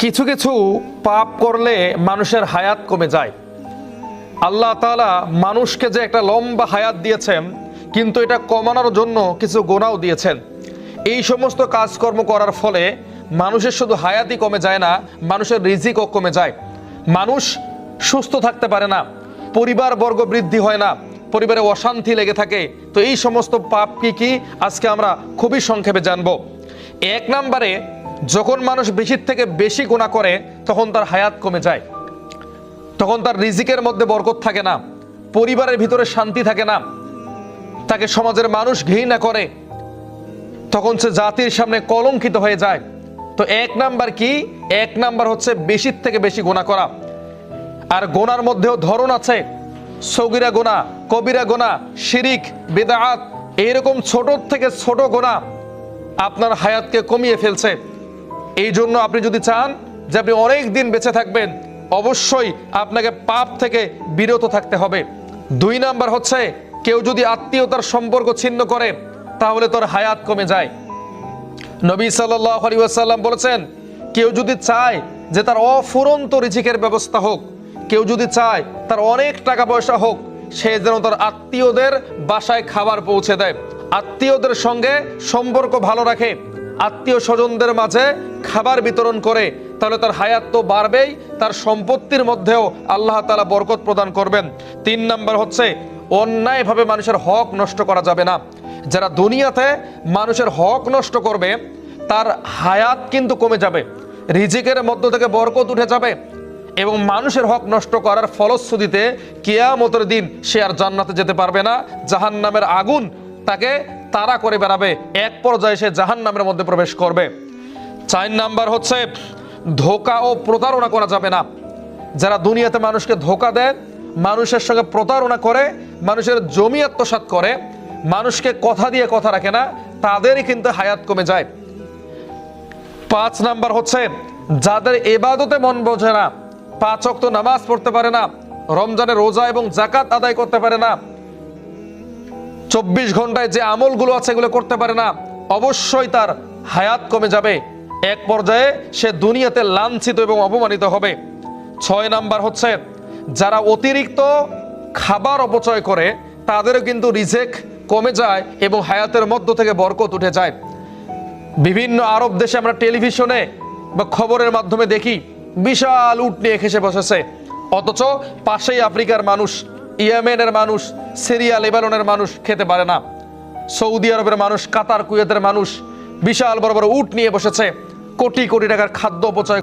কিছু কিছু পাপ করলে মানুষের হায়াত কমে যায়। আল্লাহ তাআলা মানুষকে যে একটা লম্বা হায়াত দিয়েছেন, কিন্তু এটা কমানোর জন্য কিছু গোনাও দিয়েছেন। এই সমস্ত কাজকর্ম করার ফলে মানুষের শুধু হায়াতই কমে যায় না, মানুষের রিজিকও কমে যায়। মানুষ সুস্থ থাকতে পারে না, পরিবার বর্গ বৃদ্ধি হয় না, পরিবারে অশান্তি লেগে থাকে। তো এই সমস্ত পাপ কি কি? আজকে আমরা খুবই সংক্ষেপে জানব। এক নম্বরে যখন মানুষ বেশির থেকে বেশি গুণা করে, তখন তার হায়াত কমে যায়। তখন তার রিজিকের মধ্যে বরকত থাকে না। পরিবারের ভিতরে শান্তি থাকে না। তাকে সমাজের মানুষ ঘৃণা করে। তখন সে জাতির সামনে কলঙ্কিত হয়ে যায়। তো এক নাম্বার কি? এক নাম্বার হচ্ছে বেশির থেকে বেশি গোনা করা। আর গোনার মধ্যেও ধরন আছে। সগিরা গোনা কবিরা গোনা শিরিক বেদাআত এইরকম ছোট থেকে ছোট গোনা আপনার হায়াতকে কমিয়ে ফেলছে। এই জন্য আপনি যদি চান যে আপনি অনেক দিন বেঁচে থাকবেন, অবশ্যই আপনাকে পাপ থেকে বিরত থাকতে হবে। দুই নাম্বার হচ্ছে, কেউ যদি আত্মীয়তার সম্পর্ক ছিন্ন করে, তাহলে তোর হায়াত কমে যায়। নবী সাল্লাহ আলী ওয়াসাল্লাম বলেছেন, কেউ যদি চায় যে তার অফুরন্ত রিজিকের ব্যবস্থা হোক, কেউ যদি চায় তার অনেক টাকা পয়সা হোক, সে যেন তার আত্মীয়দের বাসায় খাবার পৌঁছে দেয়। আত্মীয়দের সঙ্গে সম্পর্ক ভালো রাখে। আত্মীয় স্বজনদের মাঝে খাবার বিতরণ করে, তাহলে তার হায়াত তো বাড়বেই, তার সম্পত্তির মধ্যেও আল্লাহ তালা বরকত প্রদান করবেন। তিন নাম্বার হচ্ছে, অন্যায়ভাবে মানুষের হক নষ্ট করা যাবে না। যারা দুনিয়াতে মানুষের হক নষ্ট করবে, তার হায়াত কিন্তু কমে যাবে, রিজিকের মধ্য থেকে বরকত উঠে যাবে এবং মানুষের হক নষ্ট করার ফলশ্রুতিতে কেয়ামতের দিন সে আর জান্নাতে যেতে পারবে না। জাহান নামের আগুন তাকে তাড়া করে বেড়াবে। এক পর্যায়ে সে জাহান নামের মধ্যে প্রবেশ করবে। চার নাম্বার হচ্ছে, ধোকা ও প্রতারণা করা যাবে না। যারা দুনিয়াতে মানুষকে ধোকা দেয়, মানুষের সঙ্গে প্রতারণা করে, মানুষের জমি আত্মসাৎ করে, মানুষকে কথা দিয়ে কথা রাখে না, তাদেরই কিন্তু হায়াত কমে যায়। পাঁচ নাম্বার হচ্ছে, যাদের এবাদতে মন বোঝে না, পাঁচ অক্ত নামাজ পড়তে পারে না, রমজানে রোজা এবং জাকাত আদায় করতে পারে না চব্বিশ ঘন্টায় যে আমলগুলো আছে এগুলো করতে পারে না, অবশ্যই তার হায়াত কমে যাবে। এক পর্যায়ে সে দুনিয়াতে লাঞ্ছিত এবং অপমানিত হবে। ছয় নাম্বার হচ্ছে, যারা অতিরিক্ত খাবার অপচয় করে, তাদেরও কিন্তু রিজেক কমে যায় এবং হায়াতের মধ্য থেকে বরকত উঠে যায়। বিভিন্ন আরব দেশে আমরা টেলিভিশনে বা খবরের মাধ্যমে দেখি, বিশাল উট নিয়ে খেসে বসেছে। অথচ পাশেই আফ্রিকার মানুষ ইয়েমেনের মানুষ, সিরিয়া, লেবাননের মানুষ খেতে পারে না। সৌদি আরবের মানুষ, কাতার, কুয়েতের মানুষ বিশাল বড় বড় উট নিয়ে বসেছে। কোটি কোটি টাকার খাদ্য অপচয়